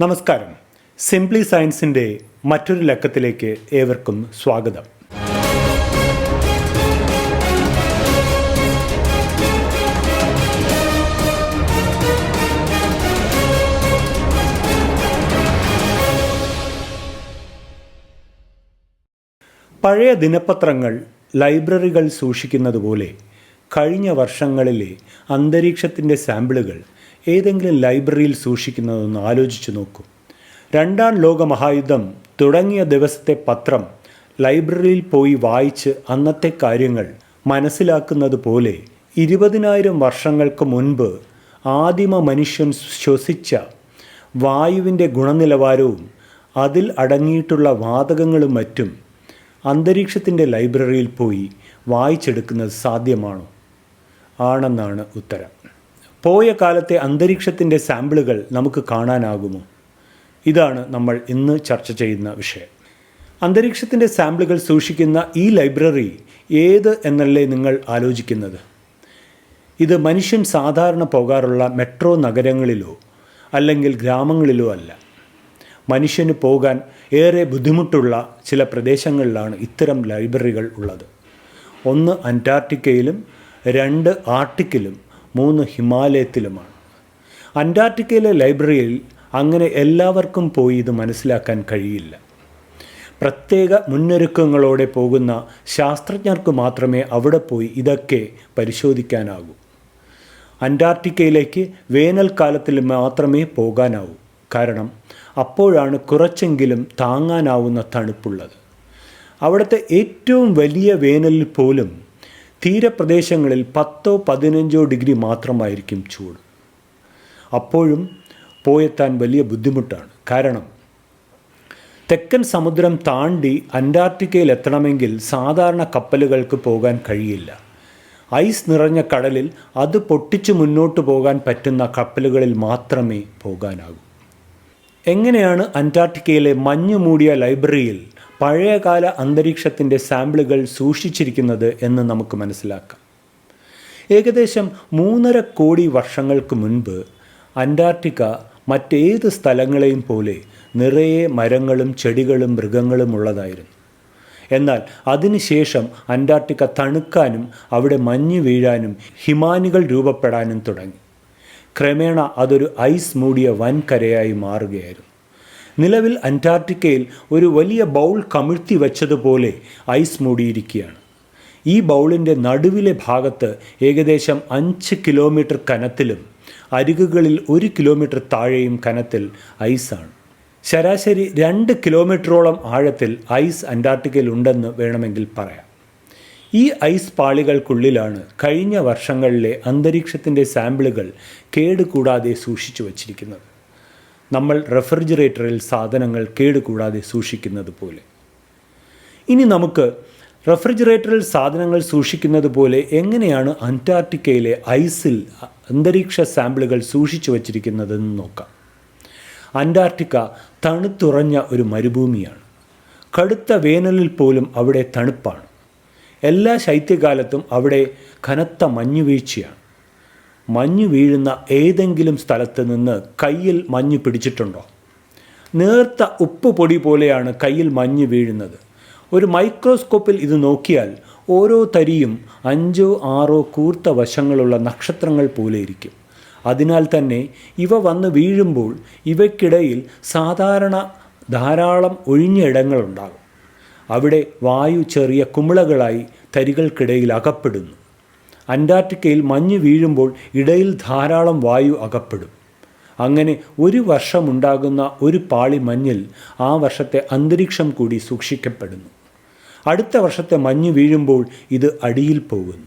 നമസ്കാരം. സിംപ്ലി സയൻസിന്റെ മറ്റൊരു ലക്കത്തിലേക്ക് ഏവർക്കും സ്വാഗതം. പഴയ ദിനപത്രങ്ങൾ ലൈബ്രറികൾ സൂക്ഷിക്കുന്നത് പോലെ കഴിഞ്ഞ വർഷങ്ങളിലെ അന്തരീക്ഷത്തിന്റെ സാമ്പിളുകൾ ഏതെങ്കിലും ലൈബ്രറിയിൽ സൂക്ഷിക്കുന്നതെന്ന് ആലോചിച്ചു നോക്കൂ. രണ്ടാം ലോക മഹായുദ്ധം തുടങ്ങിയ ദിവസത്തെ പത്രം ലൈബ്രറിയിൽ പോയി വായിച്ച് അന്നത്തെ കാര്യങ്ങൾ മനസ്സിലാക്കുന്നത് പോലെ ഇരുപതിനായിരം വർഷങ്ങൾക്ക് മുൻപ് ആദിമ മനുഷ്യൻ ശ്വസിച്ച വായുവിന്റെ ഗുണനിലവാരവും അതിൽ അടങ്ങിയിട്ടുള്ള വാതകങ്ങളും മറ്റും അന്തരീക്ഷത്തിന്റെ ലൈബ്രറിയിൽ പോയി വായിച്ചെടുക്കുന്നത് സാധ്യമാണോ? ആണെന്നാണ് ഉത്തരം. പോയ കാലത്തെ അന്തരീക്ഷത്തിന്റെ സാമ്പിളുകൾ നമുക്ക് കാണാനാകുമോ? ഇതാണ് നമ്മൾ ഇന്ന് ചർച്ച ചെയ്യുന്ന വിഷയം. അന്തരീക്ഷത്തിന്റെ സാമ്പിളുകൾ സൂക്ഷിക്കുന്ന ഈ ലൈബ്രറി ഏത് എന്നല്ലേ നിങ്ങൾ ആലോചിക്കുന്നത്? ഇത് മനുഷ്യൻ സാധാരണ പോകാറുള്ള മെട്രോ നഗരങ്ങളിലോ അല്ലെങ്കിൽ ഗ്രാമങ്ങളിലോ അല്ല. മനുഷ്യന് പോകാൻ ഏറെ ബുദ്ധിമുട്ടുള്ള ചില പ്രദേശങ്ങളിലാണ് ഇത്തരം ലൈബ്രറികൾ ഉള്ളത്. ഒന്ന് അന്റാർട്ടിക്കയിലും രണ്ട് ആർട്ടിക്കിലും മൂന്ന് ഹിമാലയത്തിലുമാണ്. അന്റാർട്ടിക്കയിലെ ലൈബ്രറിയിൽ അങ്ങനെ എല്ലാവർക്കും പോയി ഇത് മനസ്സിലാക്കാൻ കഴിയില്ല. പ്രത്യേക മുന്നൊരുക്കങ്ങളോടെ പോകുന്ന ശാസ്ത്രജ്ഞർക്ക് മാത്രമേ അവിടെ പോയി ഇതൊക്കെ പരിശോധിക്കാനാകൂ. അന്റാർട്ടിക്കയിലേക്ക് വേനൽക്കാലത്തിൽ മാത്രമേ പോകാനാവൂ. കാരണം അപ്പോഴാണ് കുറച്ചെങ്കിലും താങ്ങാനാവുന്ന തണുപ്പുള്ളത്. അവിടുത്തെ ഏറ്റവും വലിയ വേനലിൽ പോലും തീരപ്രദേശങ്ങളിൽ പത്തോ പതിനഞ്ചോ ഡിഗ്രി മാത്രമായിരിക്കും ചൂട്. അപ്പോഴും പോയെത്താൻ വലിയ ബുദ്ധിമുട്ടാണ്. കാരണം തെക്കൻ സമുദ്രം താണ്ടി അന്റാർട്ടിക്കയിൽ എത്തണമെങ്കിൽ സാധാരണ കപ്പലുകൾക്ക് പോകാൻ കഴിയില്ല. ഐസ് നിറഞ്ഞ കടലിൽ അത് പൊട്ടിച്ചു മുന്നോട്ട് പോകാൻ പറ്റുന്ന കപ്പലുകളിൽ മാത്രമേ പോകാനാകൂ. എങ്ങനെയാണ് അന്റാർട്ടിക്കയിലെ മഞ്ഞു മൂടിയ ലൈബ്രറിയിൽ പഴയകാല അന്തരീക്ഷത്തിന്റെ സാമ്പിളുകൾ സൂക്ഷിച്ചിരിക്കുന്നത് എന്ന് നമുക്ക് മനസ്സിലാക്കാം. ഏകദേശം മൂന്നര കോടി വർഷങ്ങൾക്ക് മുൻപ് അന്റാർട്ടിക്ക മറ്റേത് സ്ഥലങ്ങളെയും പോലെ നിറയെ മരങ്ങളും ചെടികളും മൃഗങ്ങളും ഉള്ളതായിരുന്നു. എന്നാൽ അതിനുശേഷം അന്റാർട്ടിക്ക തണുക്കാനും അവിടെ മഞ്ഞ് വീഴാനും ഹിമാനികൾ രൂപപ്പെടാനും തുടങ്ങി. ക്രമേണ അതൊരു ഐസ് മൂടിയ വൻകരയായി മാറുകയായിരുന്നു. നിലവിൽ അന്റാർട്ടിക്കയിൽ ഒരു വലിയ ബൗൾ കമിഴ്ത്തി വെച്ചതുപോലെ ഐസ് മൂടിയിരിക്കുകയാണ്. ഈ ബൗളിന്റെ നടുവിലെ ഭാഗത്ത് ഏകദേശം അഞ്ച് കിലോമീറ്റർ കനത്തിലും അരികുകളിൽ ഒരു കിലോമീറ്റർ താഴെയും കനത്തിൽ ഐസാണ് ശരാശരി രണ്ട് കിലോമീറ്ററോളം ആഴത്തിൽ ഐസ് അന്റാർട്ടിക്കയിൽ ഉണ്ടെന്ന് വേണമെങ്കിൽ പറയാം. ഈ ഐസ് പാളികൾക്കുള്ളിലാണ് കഴിഞ്ഞ വർഷങ്ങളിലെ അന്തരീക്ഷത്തിന്റെ സാമ്പിളുകൾ കേടുകൂടാതെ സൂക്ഷിച്ചു വച്ചിരിക്കുന്നത്. നമ്മൾ റെഫ്രിജറേറ്ററിൽ സാധനങ്ങൾ കേടുകൂടാതെ സൂക്ഷിക്കുന്നത് പോലെ. ഇനി നമുക്ക് റെഫ്രിജറേറ്ററിൽ സാധനങ്ങൾ സൂക്ഷിക്കുന്നത് പോലെ എങ്ങനെയാണ് അന്റാർട്ടിക്കയിലെ ഐസിൽ അന്തരീക്ഷ സാമ്പിളുകൾ സൂക്ഷിച്ചു വച്ചിരിക്കുന്നതെന്ന് നോക്കാം. അന്റാർട്ടിക്ക തണുത്തുറഞ്ഞ ഒരു മരുഭൂമിയാണ്. കടുത്ത വേനലിൽ പോലും അവിടെ തണുപ്പാണ്. എല്ലാ ശൈത്യകാലത്തും അവിടെ കനത്ത മഞ്ഞുവീഴ്ചയാണ്. മഞ്ഞു വീഴുന്ന ഏതെങ്കിലും സ്ഥലത്ത് നിന്ന് കയ്യിൽ മഞ്ഞ് പിടിച്ചിട്ടുണ്ടോ? നേർത്ത ഉപ്പ് പൊടി പോലെയാണ് കയ്യിൽ മഞ്ഞ് വീഴുന്നത്. ഒരു മൈക്രോസ്കോപ്പിൽ ഇത് നോക്കിയാൽ ഓരോ തരിയും അഞ്ചോ ആറോ കൂർത്ത വശങ്ങളുള്ള നക്ഷത്രങ്ങൾ പോലെ ഇരിക്കും. അതിനാൽ തന്നെ ഇവ വന്ന് വീഴുമ്പോൾ ഇവയ്ക്കിടയിൽ സാധാരണ ധാരാളം ഒഴിഞ്ഞ ഇടങ്ങളുണ്ടാകും. അവിടെ വായു ചെറിയ കുമിളകളായി തരികൾക്കിടയിൽ അകപ്പെടുന്നു. അന്റാർട്ടിക്കയിൽ മഞ്ഞ് വീഴുമ്പോൾ ഇടയിൽ ധാരാളം വായു അകപ്പെടും. അങ്ങനെ ഒരു വർഷമുണ്ടാകുന്ന ഒരു പാളി മഞ്ഞിൽ ആ വർഷത്തെ അന്തരീക്ഷം കൂടി സൂക്ഷിക്കപ്പെടുന്നു. അടുത്ത വർഷത്തെ മഞ്ഞ് വീഴുമ്പോൾ ഇത് അടിയിൽ പോകുന്നു.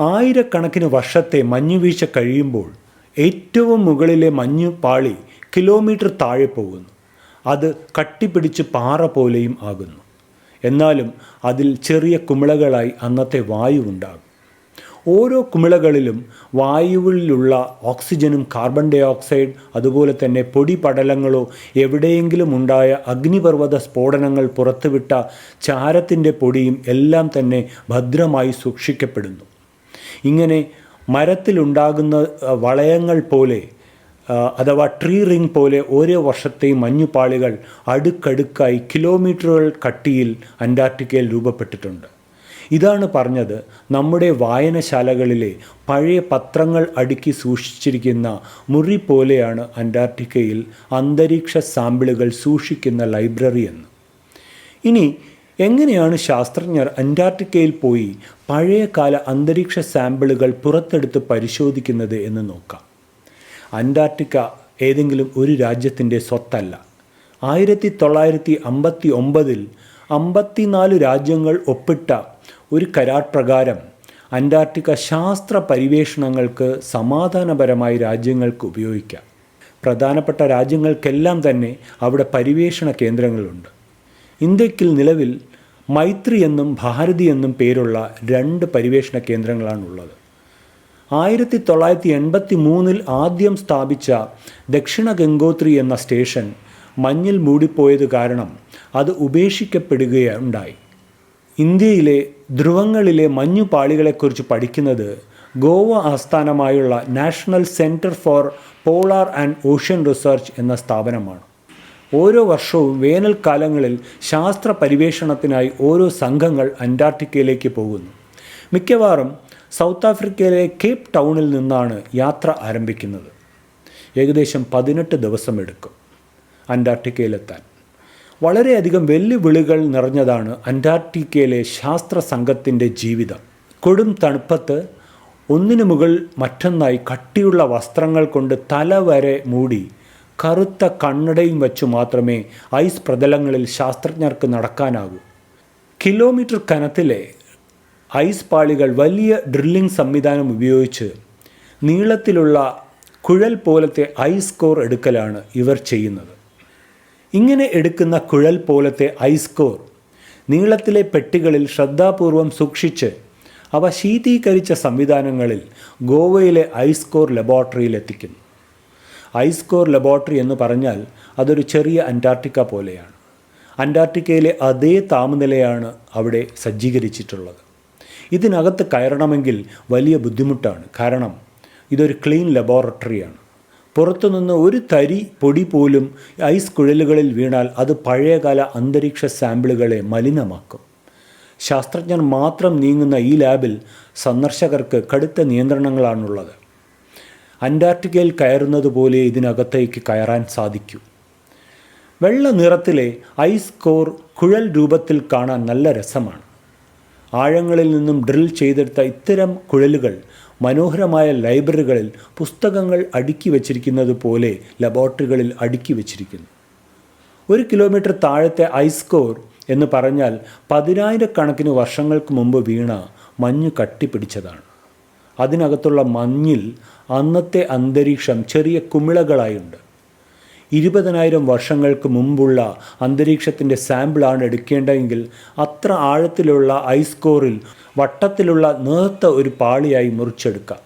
ആയിരക്കണക്കിന് വർഷത്തെ മഞ്ഞുവീഴ്ച കഴിയുമ്പോൾ ഏറ്റവും മുകളിലെ മഞ്ഞ് പാളി കിലോമീറ്റർ താഴെ പോകുന്നു. അത് കട്ടിപ്പിടിച്ച് പാറ പോലെയും ആകുന്നു. എന്നാലും അതിൽ ചെറിയ കുമിളകളായി അന്നത്തെ വായു ഉണ്ടാകും. ഓരോ കുമിളകളിലും വായുവിലുള്ള ഓക്സിജനും കാർബൺ ഡൈ ഓക്സൈഡ് അതുപോലെ തന്നെ പൊടി പടലങ്ങളോ എവിടെയെങ്കിലും ഉണ്ടായ അഗ്നിപർവത സ്ഫോടനങ്ങൾ പുറത്തുവിട്ട ചാരത്തിന്റെ പൊടിയും എല്ലാം തന്നെ ഭദ്രമായി സൂക്ഷിക്കപ്പെടുന്നു. ഇങ്ങനെ മരത്തിലുണ്ടാകുന്ന വളയങ്ങൾ പോലെ അഥവാ ട്രീ റിംഗ് പോലെ ഓരോ വർഷത്തെയും മഞ്ഞുപാളികൾ അടുക്കടുക്കായി കിലോമീറ്ററുകൾ കട്ടിയിൽ അന്റാർട്ടിക്കയിൽ രൂപപ്പെട്ടിട്ടുണ്ട്. ഇതാണ് പറഞ്ഞത് നമ്മുടെ വായനശാലകളിലെ പഴയ പത്രങ്ങൾ അടുക്കി സൂക്ഷിച്ചിരിക്കുന്ന മുറി പോലെയാണ് അന്റാർട്ടിക്കയിൽ അന്തരീക്ഷ സാമ്പിളുകൾ സൂക്ഷിക്കുന്ന ലൈബ്രറി എന്ന്. ഇനി എങ്ങനെയാണ് ശാസ്ത്രജ്ഞർ അന്റാർട്ടിക്കയിൽ പോയി പഴയകാല അന്തരീക്ഷ സാമ്പിളുകൾ പുറത്തെടുത്ത് പരിശോധിക്കുന്നത് എന്ന് നോക്കാം. അന്റാർട്ടിക്ക ഏതെങ്കിലും ഒരു രാജ്യത്തിന്റെ സ്വത്തല്ല. ആയിരത്തി തൊള്ളായിരത്തി അമ്പത്തി ഒമ്പതിൽ അമ്പത്തിനാല് രാജ്യങ്ങൾ ഒപ്പിട്ട ഒരു കരാർ പ്രകാരം അന്റാർട്ടിക്ക ശാസ്ത്ര പരിവേഷണങ്ങൾക്ക് സമാധാനപരമായി രാജ്യങ്ങൾക്ക് ഉപയോഗിക്കാം. പ്രധാനപ്പെട്ട രാജ്യങ്ങൾക്കെല്ലാം തന്നെ അവിടെ പരിവേഷണ കേന്ദ്രങ്ങളുണ്ട്. ഇന്ത്യക്കിൽ നിലവിൽ മൈത്രി എന്നും ഭാരതി എന്നും പേരുള്ള രണ്ട് പരിവേഷണ കേന്ദ്രങ്ങളാണുള്ളത്. ആയിരത്തി തൊള്ളായിരത്തി എൺപത്തി മൂന്നിൽ ആദ്യം സ്ഥാപിച്ച ദക്ഷിണ ഗംഗോത്രി എന്ന സ്റ്റേഷൻ മഞ്ഞിൽ മൂടിപ്പോയത് കാരണം അത് ഉപേക്ഷിക്കപ്പെടുകയുണ്ടായി. ഇന്ത്യയിലെ ധ്രുവങ്ങളിലെ മഞ്ഞുപാളികളെക്കുറിച്ച് പഠിക്കുന്നത് ഗോവ ആസ്ഥാനമായുള്ള National Centre for Polar and Ocean Research എന്ന സ്ഥാപനമാണ്. ഓരോ വർഷവും വേനൽക്കാലങ്ങളിൽ ശാസ്ത്ര പരിവേഷണത്തിനായി ഓരോ സംഘങ്ങൾ അന്റാർട്ടിക്കയിലേക്ക് പോകുന്നു. മിക്കവാറും സൗത്ത് ആഫ്രിക്കയിലെ കേപ്പ് ടൗണിൽ നിന്നാണ് യാത്ര ആരംഭിക്കുന്നത്. ഏകദേശം പതിനെട്ട് ദിവസം എടുക്കും അന്റാർട്ടിക്കയിലെത്താൻ. വളരെയധികം വെല്ലുവിളികൾ നിറഞ്ഞതാണ് അന്റാർട്ടിക്കയിലെ ശാസ്ത്ര സംഘത്തിന്റെ ജീവിതം. കൊടും തണുപ്പത്ത് ഒന്നിനു മുകൾ മറ്റൊന്നായി കട്ടിയുള്ള വസ്ത്രങ്ങൾ കൊണ്ട് തല വരെ മൂടി കറുത്ത കണ്ണടയും വച്ചു മാത്രമേ ഐസ് പ്രതലങ്ങളിൽ ശാസ്ത്രജ്ഞർക്ക് നടക്കാനാകൂ. കിലോമീറ്റർ കനത്തിലെ ഐസ് പാളികൾ വലിയ ഡ്രില്ലിംഗ് സംവിധാനം ഉപയോഗിച്ച് നീളത്തിലുള്ള കുഴൽ പോലത്തെ ഐസ് കോർ എടുക്കലാണ് ഇവർ ചെയ്യുന്നത്. ഇങ്ങനെ എടുക്കുന്ന കുഴൽ പോലത്തെ ഐസ് കോർ നീളത്തിലെ പെട്ടികളിൽ ശ്രദ്ധാപൂർവം സൂക്ഷിച്ച് അവ ശീതീകരിച്ച സംവിധാനങ്ങളിൽ ഗോവയിലെ ഐസ് കോർ ലബോറട്ടറിയിൽ എത്തിക്കുന്നു ഐസ് കോർ ലബോറട്ടറി എന്ന് പറഞ്ഞാൽ അതൊരു ചെറിയ അന്റാർട്ടിക്ക പോലെയാണ്. അന്റാർട്ടിക്കയിലെ അതേ താപനിലയാണ് അവിടെ സജ്ജീകരിച്ചിട്ടുള്ളത്. ഇതിനകത്ത് കയറണമെങ്കിൽ വലിയ ബുദ്ധിമുട്ടാണ്. കാരണം ഇതൊരു ക്ലീൻ ലബോറട്ടറിയാണ്. പുറത്തുനിന്ന് ഒരു തരി പൊടി പോലും ഐസ് കുഴലുകളിൽ വീണാൽ അത് പഴയകാല അന്തരീക്ഷ സാമ്പിളുകളെ മലിനമാക്കും. ശാസ്ത്രജ്ഞർ മാത്രം നീങ്ങുന്ന ഈ ലാബിൽ സന്ദർശകർക്ക് കടുത്ത നിയന്ത്രണങ്ങളാണുള്ളത്. അന്റാർട്ടിക്കയിൽ കയറുന്നത് പോലെ ഇതിനകത്തേക്ക് കയറാൻ സാധിക്കൂ. വെള്ള നിറത്തിലെ ഐസ് കോർ കുഴൽ രൂപത്തിൽ കാണാൻ നല്ല രസമാണ്. ആഴങ്ങളിൽ നിന്നും ഡ്രിൽ ചെയ്തെടുത്ത ഇത്തരം കുഴലുകൾ മനോഹരമായ ലൈബ്രറികളിൽ പുസ്തകങ്ങൾ അടുക്കി വച്ചിരിക്കുന്നത് പോലെ ലബോറട്ടറികളിൽ അടുക്കി വച്ചിരിക്കുന്നു. ഒരു കിലോമീറ്റർ താഴത്തെ ഐസ്കോർ എന്ന് പറഞ്ഞാൽ പതിനായിരക്കണക്കിന് വർഷങ്ങൾക്ക് മുമ്പ് വീണ മഞ്ഞ് കട്ടിപ്പിടിച്ചതാണ്. അതിനകത്തുള്ള മഞ്ഞിൽ അന്നത്തെ അന്തരീക്ഷം ചെറിയ കുമിളകളായുണ്ട്. ഇരുപതിനായിരം വർഷങ്ങൾക്ക് മുമ്പുള്ള അന്തരീക്ഷത്തിന്റെ സാമ്പിളാണ് എടുക്കേണ്ടതെങ്കിൽ അത്ര ആഴത്തിലുള്ള ഐസ് കോറിൽ വട്ടത്തിലുള്ള നേർത്ത ഒരു പാളിയായി മുറിച്ചെടുക്കാം.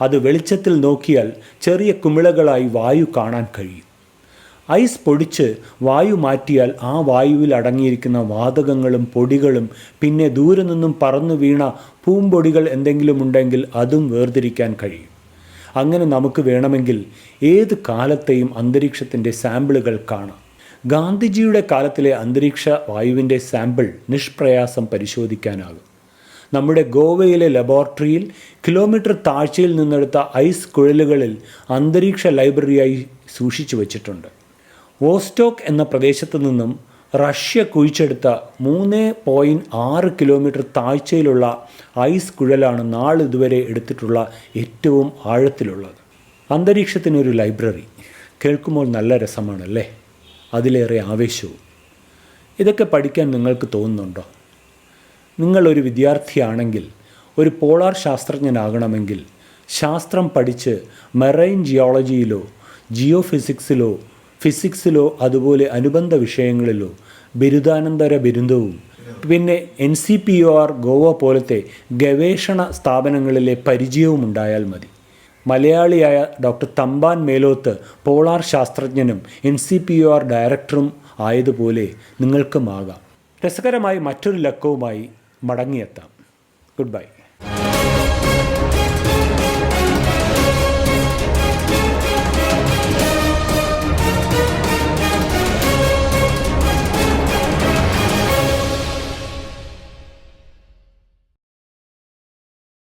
അത് വെളിച്ചത്തിൽ നോക്കിയാൽ ചെറിയ കുമിളകളായി വായു കാണാൻ കഴിയും. ഐസ് പൊടിച്ച് വായു മാറ്റിയാൽ ആ വായുവിൽ അടങ്ങിയിരിക്കുന്ന വാതകങ്ങളും പൊടികളും പിന്നെ ദൂരെ നിന്നും പറന്നു വീണ പൂമ്പൊടികൾ എന്തെങ്കിലും ഉണ്ടെങ്കിൽ അതും വേർതിരിക്കാൻ കഴിയും. അങ്ങനെ നമുക്ക് വേണമെങ്കിൽ ഏത് കാലത്തെയും അന്തരീക്ഷത്തിന്റെ സാമ്പിളുകൾ കാണാം. ഗാന്ധിജിയുടെ കാലത്തിലെ അന്തരീക്ഷ വായുവിന്റെ സാമ്പിൾ നിഷ്പ്രയാസം പരിശോധിക്കാനാകും. നമ്മുടെ ഗോവയിലെ ലബോറട്ടറിയിൽ കിലോമീറ്റർ താഴ്ചയിൽ നിന്നെടുത്ത ഐസ് കുഴലുകളിൽ അന്തരീക്ഷ ലൈബ്രറിയായി സൂക്ഷിച്ചു വച്ചിട്ടുണ്ട്. ഓസ്റ്റോക്ക് എന്ന പ്രദേശത്തു നിന്നും റഷ്യ കുഴിച്ചെടുത്ത മൂന്ന് പോയിന്റ് ആറ് കിലോമീറ്റർ താഴ്ചയിലുള്ള ഐസ് കുഴലാണ് നാളിതുവരെ എടുത്തിട്ടുള്ള ഏറ്റവും ആഴത്തിലുള്ളത്. അന്തരീക്ഷത്തിനൊരു ലൈബ്രറി. കേൾക്കുമ്പോൾ നല്ല രസമാണല്ലേ? അതിലേറെ ആവേശവും. ഇതൊക്കെ പഠിക്കാൻ നിങ്ങൾക്ക് തോന്നുന്നുണ്ടോ? നിങ്ങളൊരു വിദ്യാർത്ഥിയാണെങ്കിൽ ഒരു പോളാർ ശാസ്ത്രജ്ഞനാകണമെങ്കിൽ ശാസ്ത്രം പഠിച്ച് മെറൈൻ ജിയോളജിയിലോ ജിയോ ഫിസിക്സിലോ ഫിസിക്സിലോ അതുപോലെ അനുബന്ധ വിഷയങ്ങളിലോ ബിരുദാനന്തര ബിരുദവും. പിന്നെ N C P O R Goa പോലത്തെ ഗവേഷണ സ്ഥാപനങ്ങളിലെ പരിചയവും ഉണ്ടായാൽ മതി. മലയാളിയായ ഡോക്ടർ തമ്പാൻ മേലോത്ത് പോളാർ ശാസ്ത്രജ്ഞനും N C P O R ഡയറക്ടറും ആയതുപോലെ നിങ്ങൾക്കുമാകാം രസകരമായി മറ്റൊരു ലക്കവുമായി മടങ്ങിയെത്താം. Good bye.